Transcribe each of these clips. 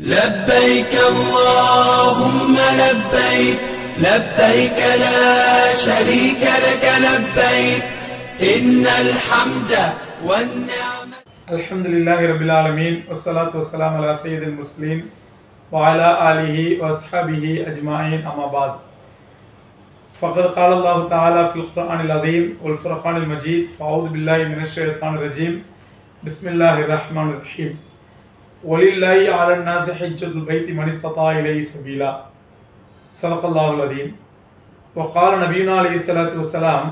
لبيك اللهم لبيك لبيك لا شريك لك لبيك. إن الحمد والنعمة. الحمد لله رب العالمين والصلاة والسلام على سيد المسلمين وعلى آله وأصحابه أجمعين أما بعد فقد قال الله تعالى في القرآن العظيم والفرقان المجيد فأعوذ بالله من الشيطان الرجيم بسم الله الرحمن الرحيم ولله على الناس حجة البيت من استطاع إليه سبيلا صدق الله العظيم وقال نبينا عليه الصلاة والسلام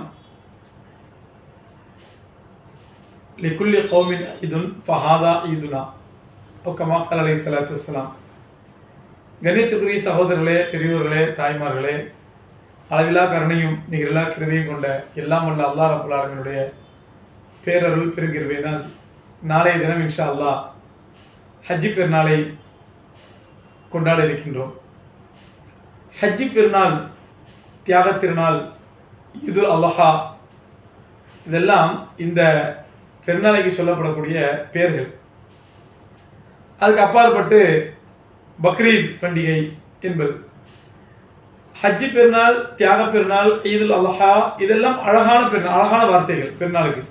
لكل قوم عيد فهذا عيدنا أو كما قال عليه الصلاة والسلام கண்ணியத்துக்குரிய சகோதரர்களே பெரியோர்களே தாய்மார்களே அளவிலா கருணையும் நிகரில்லா கிருபையும் கொண்ட எல்லாம் வல்ல அல்லாஹ் ரபுல் ஆலமீனுடைய பேரருள் பெருங்கிருவையினால் நாளைய தினம் இன்ஷா அல்லாஹ் ஹஜ்ஜி பெருநாளை கொண்டாட இருக்கின்றோம். ஹஜ்ஜி பெருநாள் தியாகத் திருநாள் இதுல் அல்லஹா இதெல்லாம் இந்த பெருநாளைக்கு சொல்லப்படக்கூடிய பெயர்கள். அதுக்கு அப்பாற்பட்டு பக்ரீத் பண்டிகை என்பது. ஹஜ்ஜி பெருநாள் தியாக பெருநாள் ஈதுல் அல்லஹா இதெல்லாம் அழகான பெருநாள் அழகான வார்த்தைகள் பெருநாளுக்கு.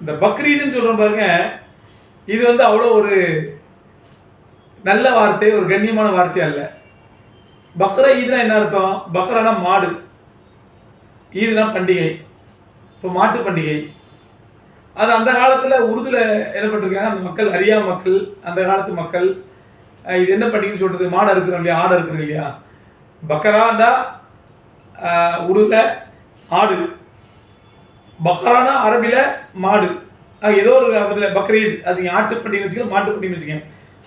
இந்த பக்ரீதுன்னு சொல்கிறோம் பாருங்க இது வந்து அவ்வளோ ஒரு நல்ல வார்த்தை ஒரு கண்ணியமான வார்த்தை அல்ல. பக்ரா ஈதுனா என்ன அர்த்தம்? பக்ரானா மாடு. ஈதுனா பண்டிகை. இப்போ மாட்டு பண்டிகை. அது அந்த காலத்தில் உருதுல என்ன பண்ணிருக்காங்க? அந்த மக்கள் அறியா மக்கள் அந்த காலத்து மக்கள் இது என்ன பண்டிகைன்னு சொல்கிறது மாடு இருக்கிறோம் இல்லையா? ஆடு இருக்கிறோம் இல்லையா? பக்கராண்டா உருதுல ஆடு. பக்கரானா அரபியில் மாடு. ஏதோ ஒரு அதில் பக்ரீத் அது ஆட்டு பண்டிகை வச்சுக்கோங்க மாட்டு பண்டிகை வச்சுக்கோங்க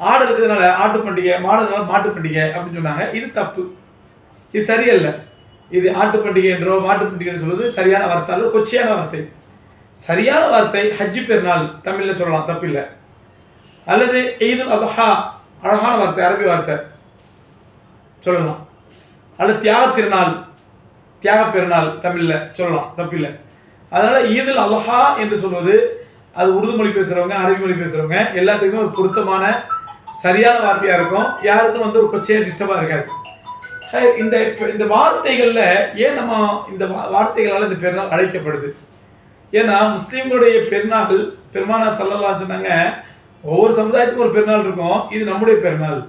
ஆடு இருக்கிறதுனால ஆட்டு பண்டிகை மாடுனால மாட்டு பண்டிகை அப்படின்னு சொன்னாங்க. இது தப்பு. இது சரியல்ல. இது ஆட்டு பண்டிகை என்றோ மாட்டு பண்டிகைன்னு சொல்வது சரியான வார்த்தை அல்லது கொச்சையான வார்த்தை. சரியான வார்த்தை ஹஜ்ஜி பெருநாள் தமிழில் சொல்லலாம் தப்பில்லை. அல்லது ஈதுல் அபஹா அழகான வார்த்தை அரபி வார்த்தை. சொல்லலாம். அல்லது தியாக திருநாள் தியாக பெருநாள் தமிழில் சொல்லலாம் தப்பில்லை. அதனால் ஈதுல் அல்ஹா என்று சொல்வது அது உருது மொழி பேசுகிறவங்க அரபி மொழி பேசுகிறவங்க எல்லாத்துக்குமே ஒரு பொருத்தமான சரியான வார்த்தையாக இருக்கும். யாருக்கும் வந்து ஒரு கொச்சையாக டிஸ்டர்பாக இருக்காது. இந்த இந்த வார்த்தைகளில் ஏன் நம்ம இந்த வார்த்தைகளால் இந்த பெருநாள் அழைக்கப்படுது? ஏன்னா முஸ்லீம்களுடைய பெருநாள் பெருமானா சல்லலாம் சொன்னாங்க ஒவ்வொரு சமுதாயத்துக்கும் ஒரு பெருநாள் இருக்கும். இது நம்முடைய பெருநாள்.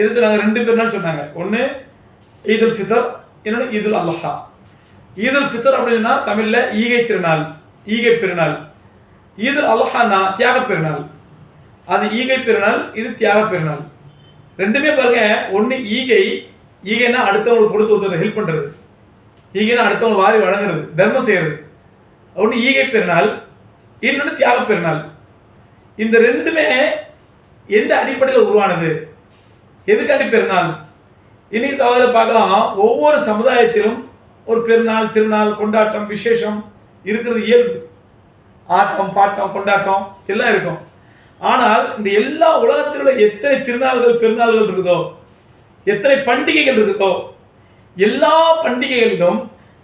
எது சொன்னாங்க? ரெண்டு பெருநாள் சொன்னாங்க. ஒன்று ஈதுல் ஃபித்தர் இன்னொன்று ஈதுல் அல்லஹா ஈதுல் ஃபித்தர் அப்படின்னா தமிழில் ஈகை திருநாள் ஈகை பெருநாள். இது அல்லஹானா தியாக பெருநாள். அது ஈகை பெருநாள் இது தியாக பெருநாள். ரெண்டுமே பாருங்க ஒன்று ஈகை ஈகைன்னா அடுத்தவங்களுக்கு கொடுத்து ஒருத்தர் ஹெல்ப் பண்ணுறது ஈகைன்னா அடுத்தவங்க வாரி வழங்குறது தர்மம் செய்கிறது ஒன்று ஈகை பெருநாள் இன்னொன்று தியாக பெருநாள். இந்த ரெண்டுமே எந்த அடிப்படையில் உருவானது? எதுக்காண்டி பெருநாள்? இன்னைக்கு சகோதரர் பார்க்கலாம். ஒவ்வொரு சமுதாயத்திலும் ஒரு பெருநாள் திருநாள் கொண்டாட்டம் விசேஷம் இருக்கிறது இயல்பு. ஆட்டம் பாட்டம் கொண்டாட்டம் எல்லாம் இருக்கும். ஆனால் இந்த எல்லா உலகத்தில் உள்ள எத்தனை திருநாள்கள் பெருநாள்கள் இருக்குதோ எத்தனை பண்டிகைகள் இருக்குதோ எல்லா பண்டிகைகளிலும்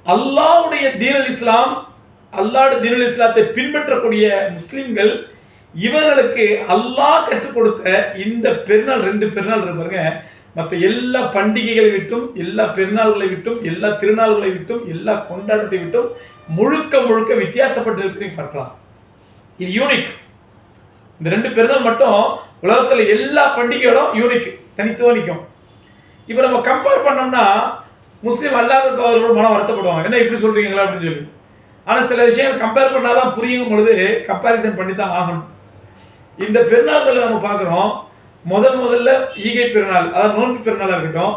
அல்லாஹ்வுடைய தீனல் இஸ்லாம் அல்லாட தீனல் இஸ்லாத்தை பின்பற்றக்கூடிய முஸ்லிம்கள் இவர்களுக்கு அல்லாஹ் கற்றுக் கொடுத்த இந்த பெருநாள் ரெண்டு பெருநாள் இருப்பாருங்க மற்ற எல்லா பண்டிகைகளை விட்டும் எல்லா பெருநாள்களை விட்டும் எல்லா திருநாள்களை விட்டும் எல்லா கொண்டாட்டத்தை விட்டும் முழுக்க முழுக்க வித்தியாசப்பட்டு பார்க்கலாம். இது யூனிக் இந்த ரெண்டு பெருநாள் மட்டும் உலகத்தில் எல்லா பண்டிகையோடும் யூனிக் தனித்துவம் நிற்கும் இப்போ நம்ம கம்பேர் பண்ணோம்னா முஸ்லீம் அல்லாத சகோதரர்கள் மனம் வருத்தப்படுவாங்க. என்ன இப்படி சொல்கிறீங்களா அப்படின்னு சொல்லி. ஆனால் சில விஷயங்கள் கம்பேர் பண்ணாதான் புரியும் பொழுது கம்பேரிசன் பண்ணி தான் ஆகணும். இந்த பெருநாள்களை நம்ம பார்க்குறோம் முதல் முதல்ல ஈகை பெருநாள் அதாவது நோன்பு பெருநாளாக இருக்கட்டும்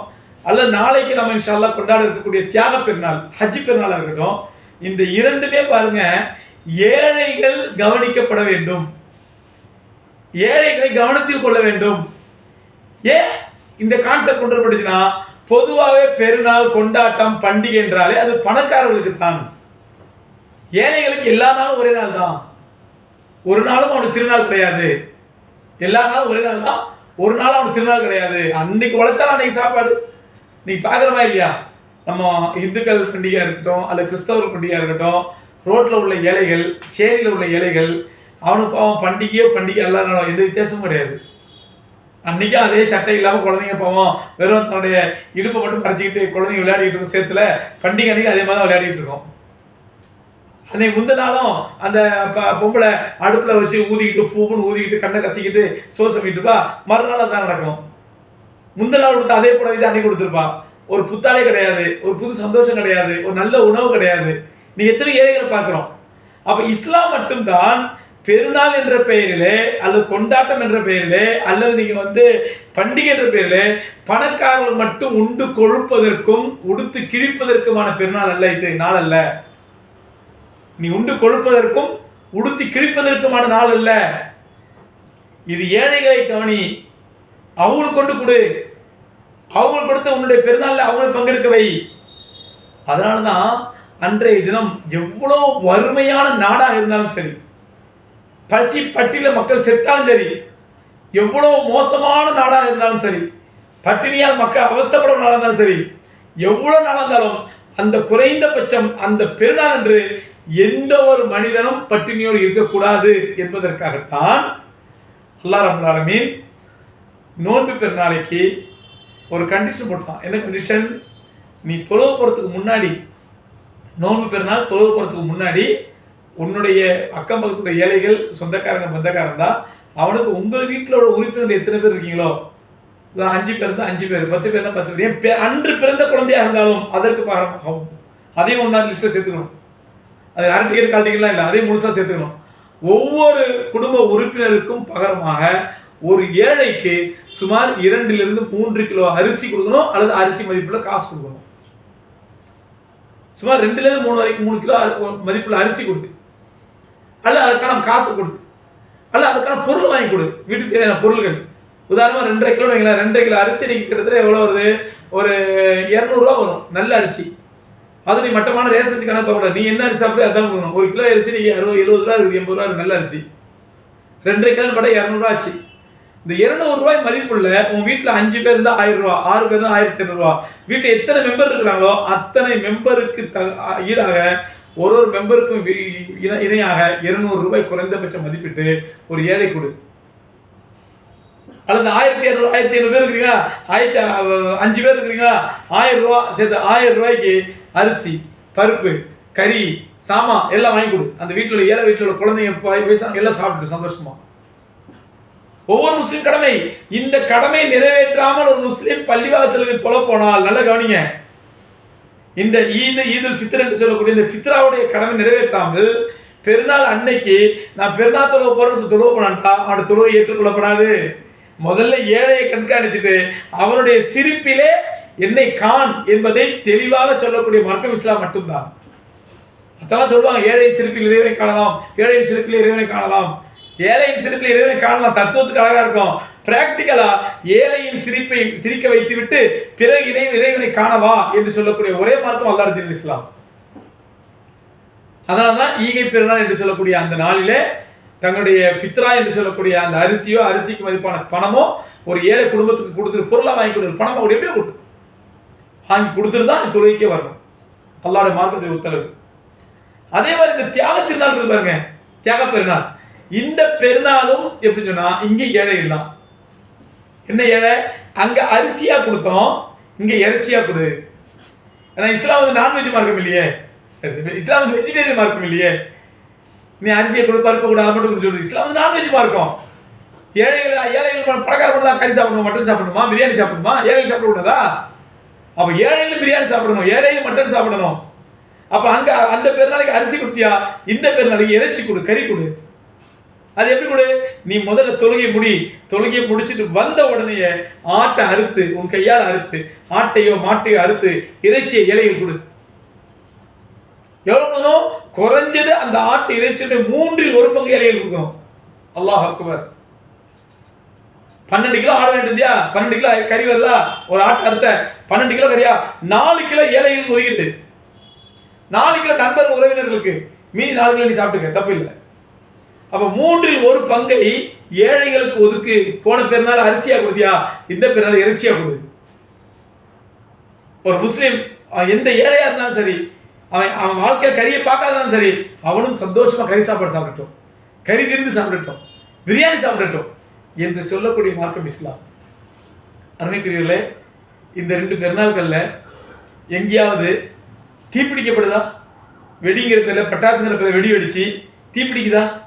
அல்ல நாளைக்கு நம்ம இன்ஷால்லா கொண்டாட இருக்கக்கூடிய தியாக பெருநாள் ஹஜ்ஜி பெருநாளாக இருக்கட்டும் இந்த இரண்டுமே பாருங்க ஏழைகள் கவனிக்கப்பட வேண்டும். ஏழைகளை கவனத்தில் கொள்ள வேண்டும். ஏன் இந்த கான்செப்ட் கொண்டு வரப்பட்டுச்சுன்னா பொதுவாகவே பெருநாள் கொண்டாட்டம் பண்டிகை என்றாலே அது பணக்காரர்களுக்கு தான். ஏழைகளுக்கு எல்லா நாளும் ஒரே நாள் தான் ஒரு நாளும் அவனுக்கு திருநாள் கிடையாது. எல்லா நாளும் ஒரே நாள் தான் ஒரு நாள் அவனுக்கு திருநாள் கிடையாது. அன்னைக்கு உழைச்சாலும் அன்னைக்கு சாப்பாடு. நீ பார்க்குறமா இல்லையா? நம்ம இந்துக்கள் பண்டிகையாக இருக்கட்டும் அல்லது கிறிஸ்தவர் பண்டிகையாக இருக்கட்டும் ரோட்டில் உள்ள ஏழைகள் சேரியில் உள்ள ஏழைகள் அவனுக்கு அவன் பண்டிகையோ பண்டிகை எல்லாம் எந்த வித்தியாசமும் கிடையாது. அன்னைக்கு அதே சட்டை இல்லாமல் குழந்தைங்க போவோம் வெறும் தன்னுடைய இடுப்பை மட்டும் பறிச்சுக்கிட்டு குழந்தைங்க விளையாடிட்டு இருக்கும் சேர்த்துல பண்டிகை அன்னைக்கு அதே மாதிரி தான் விளையாடிட்டு இருக்கோம். அன்னைக்கு முந்தின நாளும் அந்த ப- பொம்பளை அடுப்பில் வச்சு ஊதிக்கிட்டு பூப்புன்னு ஊதிக்கிட்டு கண்ணை கசிக்கிட்டு சோசம் விட்டுப்பா மறுநாள் அதான் நடக்கும். முந்த நாள் கொடுத்த அதே புடவை தான் அன்னைக்கு கொடுத்துருப்பா. ஒரு புத்தாடை கிடையாது ஒரு புது சந்தோஷம் கிடையாது ஒரு நல்ல உணவு கிடையாது. நீ எத்தனை ஏழைகளை பார்க்குறோம்? அப்போ இஸ்லாம் மட்டும்தான் பெருநாள் என்ற பெயரிலே அல்லது கொண்டாட்டம் என்ற பெயரிலே அல்லது நீங்க வந்து பண்டிகை என்ற பெயரிலே பணக்காரர்கள் மட்டும் உண்டு கொழுப்பதற்கும் உடுத்து கிழிப்பதற்குமான பெருநாள் அல்ல இது நாள் அல்ல. நீ உண்டு கொழுப்பதற்கும் உடுத்தி கிழிப்பதற்குமான நாள் அல்ல. இது ஏழைகளை கவனி. அவங்களுக்கு கொண்டு கொடு. அவங்களுக்கு கொடுத்த உன்னுடைய பெருநாளில் அவங்களுக்கு பங்கெடுக்க வை. அதனால தான் அன்றைய தினம் எவ்வளோ வறுமையான நாடாக இருந்தாலும் சரி பசி பட்டியல மக்கள் செத்தாலும் சரி எவ்வளோ மோசமான நாடாக இருந்தாலும் சரி பட்டினியால் மக்கள் அவஸ்தப்படும் நாளாக இருந்தாலும் சரி எவ்வளோ நாளாக இருந்தாலும் அந்த குறைந்தபட்சம் அந்த பெருநாள் என்று எந்த ஒரு மனிதனும் பட்டினியோடு இருக்கக்கூடாது என்பதற்காகத்தான் அல்லா ரபுல்லாலமீன் நோன்பு பெருநாளைக்கு ஒரு கண்டிஷன் போட்டான். என்ன கண்டிஷன் நீ தொழுவு போகிறதுக்கு முன்னாடி நோன்பு பெருநாள் தொழுவு போகிறதுக்கு முன்னாடி உன்னுடைய அக்கம் பக்கத்துடைய ஏழைகள் சொந்தக்காரங்க பந்தக்காரன் தான் அவனுக்கு உங்கள் வீட்டிலோட உறுப்பினர் எத்தனை பேர் இருக்கீங்களோ? அஞ்சு பேர் இருந்தால் அஞ்சு பேர் பத்து பேர்னா பத்து பேர். அன்று பிறந்த குழந்தையாக இருந்தாலும் அதற்கு பாரமாகும் அதையும் ஒன்றாவது லிஸ்ட்டில் சேர்த்துக்கணும். அது அரை டிக்கெட் கால் டிக்கெட்லாம் இல்லை அதையும் முழுசாக சேர்த்துக்கணும். ஒவ்வொரு குடும்ப உறுப்பினருக்கும் பகரமாக ஒரு ஏழைக்கு சுமார் இரண்டிலிருந்து மூன்று கிலோ அரிசி கொடுக்கணும் அல்லது அரிசி மதிப்புள்ள காசு கொடுக்கணும். சுமார் ரெண்டுலேருந்து மூணு வரைக்கும் மூணு கிலோ மதிப்புள்ள அரிசி கொடு. அல்ல அதுக்கான காசு கொடு. அல்ல அதுக்கான பொருள் வாங்கி கொடு. வீட்டுக்கு தேவையான பொருள்கள். உதாரணமாக ரெண்டரை கிலோ வைங்களேன் ரெண்டரை கிலோ அரிசி நீங்கள் கிட்டத்தட்ட எவ்வளோ வருது? ஒரு இரநூறுவா வரும் நல்ல அரிசி. அது நீ மட்டமான ரேஸ் அரிசி கணக்கு பார்க்கக்கூடாது. நீ என்ன அரிசி சாப்பிடு அதான் கொடுக்கணும். ஒரு கிலோ அரிசி நீ அறுபது எழுபது ரூபா இருக்குது எண்பது ரூபா நல்ல அரிசி. ரெண்டரை கிலோ படம் இரநூறுவா ஆச்சு. இந்த இருநூறு ரூபாய் மதிப்புள்ள உன் வீட்டில் அஞ்சு பேர் இருந்தால் ஆயிரம் ரூபா ஆறு பேர் இருந்தால் ஆயிரத்தி ஐநூறுரூவா வீட்டில் எத்தனை மெம்பர் இருக்கிறாங்களோ அத்தனை மெம்பருக்கு த ஈடாக ஒரு ஒரு மெம்பருக்கும் வி- இணை- இணையாக இருநூறு ரூபாய் குறைந்தபட்ச மதிப்பிட்டு ஒரு ஏழை கொடு. அல்லது ஆயிரத்தி இரநூறு ஆயிரத்தி ஐநூறு பேர் இருக்கிறீங்களா? ஆயிரத்தி அஞ்சு பேர் இருக்கிறீங்களா? ஆயிரம் ரூபா சேர்த்து ஆயிரம் ரூபாய்க்கு அரிசி பருப்பு கறி சாமான் எல்லாம் வாங்கி கொடு. அந்த வீட்டில் ஏழை வீட்டில் உள்ள குழந்தைங்க போய் எல்லாம் சாப்பிட்டு சந்தோஷமா. ஒவ்வொரு முஸ்லீம் கடமை. இந்த கடமை நிறைவேற்றாமல் ஒரு முஸ்லீம் பள்ளிவாசலுக்கு தொலை போனால் நல்ல கவனிங்க. இந்த ஈது ஈதுல் ஃபித்ர் என்று சொல்லக்கூடிய இந்த ஃபித்ராவுடைய கடமை நிறைவேற்றாமல் பெருநாள் அன்னைக்கு நான் பெருநாள் தொழுவ போறேன் தொழுவ போனான்டா அவனோட தொழுவை ஏற்றுக்கொள்ளப்படாது. முதல்ல ஏழையை கண்காணிச்சுட்டு அவனுடைய சிரிப்பிலே என்னை காண் என்பதை தெளிவாக சொல்லக்கூடிய மார்க்கம் இஸ்லாம் மட்டும்தான். அதெல்லாம் சொல்லுவாங்க ஏழை சிரிப்பில் இறைவனை காணலாம் ஏழை சிரிப்பில் இறைவனை காணலாம். ஏழையின் சிரிப்பில் இறைவனை காணலாம் தத்துவத்துக்கு அழகாக இருக்கும். பிராக்டிக்கலா ஏழையின் சிரிப்பை சிரிக்க வைத்து விட்டு பிறகு இதை இறைவனை காணவா என்று சொல்லக்கூடிய ஒரே மார்க்கம் அல்லாஹ் இஸ்லாம். அதனால தான் ஈகை பெருநாள் என்று சொல்லக்கூடிய அந்த நாளிலே தங்களுடைய ஃபித்ரா என்று சொல்லக்கூடிய அந்த அரிசியோ அரிசிக்கு மதிப்பான பணமோ ஒரு ஏழை குடும்பத்துக்கு கொடுத்துட்டு பொருளாக வாங்கி கொடுக்குற பணம் அவர் எப்படியோ கொடு. வாங்கி கொடுத்துட்டு தான் நீ தொழுகைக்கே வரணும். அல்லாட மார்க்கத்துடைய உத்தரவு அதே மாதிரி இந்த தியாக திருநாள் இருக்கு பாருங்க. தியாக பெருநாள். இந்த பெருநாளும் எப்படி சொன்னா இங்க ஏழை இல்லாம். என்ன ஏழை? அங்க அரிசியா கொடுத்தோம் இங்க இறைச்சியா கொடு. ஏன்னா இஸ்லாம் வந்து நான்வெஜ் மார்க்கம் இல்லையே. இஸ்லாம் வந்து வெஜிடேரியன் மார்க்கம் இல்லையே. நீ அரிசியை கொடு பருப்பு கூட அதை மட்டும் சொல்லுது. இஸ்லாம் வந்து நான்வெஜ் மார்க்கம் ஏழைகள் ஏழைகள் பணக்கார மட்டும் தான் கறி சாப்பிடணும் மட்டன் சாப்பிடணுமா பிரியாணி சாப்பிடணுமா? ஏழைகள் சாப்பிடக்கூடாதா அப்போ ஏழைகளும் பிரியாணி சாப்பிடணும் ஏழைகளும் மட்டன் சாப்பிடணும். அப்போ அங்கே அந்த பெருநாளைக்கு அரிசி கொடுத்தியா? இந்த பெருநாளைக்கு இறைச்சி கொடு கறி கொடு. அது எப்படி கொடு? நீ முதல்ல தொழுகை முடி. தொழுகையை முடிச்சிட்டு வந்த உடனே ஆட்டை அறுத்து உன் கையால் அறுத்து ஆட்டையோ மாட்டையோ அறுத்து இறைச்சியை இலையில் கொடு. எவ்வளோ குறைஞ்சது அந்த ஆட்டு இறைச்சியுடைய மூன்றில் ஒரு பங்கு இலையில் கொடுக்கணும் அல்லாஹ் அக்பர். பன்னெண்டு கிலோ ஆடு வாங்கிட்டு இருந்தியா பன்னெண்டு கிலோ கறி வருதா? ஒரு ஆட்டு அறுத்த. பன்னெண்டு கிலோ கறியா? நாலு கிலோ ஏழைகளுக்கு ஒதுக்கிட்டு நாலு கிலோ நண்பர்கள் உறவினர்களுக்கு. மீதி நாலு கிலோ நீ சாப்பிட்டுக்க தப்பு இல்லை. அப்போ மூன்றில் ஒரு பங்கை ஏழைகளுக்கு ஒதுக்கு. போன பெருநாள் அரிசியாக கொடுத்தியா? இந்த பெருநாள் இறைச்சியாக கொடு. ஒரு முஸ்லீம் எந்த ஏழையாக இருந்தாலும் சரி அவன் அவன் வாழ்க்கையில் கறியை பார்க்காதான் சரி அவனும் சந்தோஷமாக கறி சாப்பாடு சாப்பிடட்டும். கறி விருந்து சாப்பிடட்டும். பிரியாணி சாப்பிடட்டும் என்று சொல்லக்கூடிய மார்க்கம் இஸ்லாம். அருமைக்குரியவர்களே இந்த ரெண்டு பெருநாள்களில் எங்கேயாவது தீப்பிடிக்கப்படுதா? வெடிங்கிற பேரில் பட்டாசுங்கிற பேரில் வெடி வெடிச்சு தீப்பிடிக்குதா?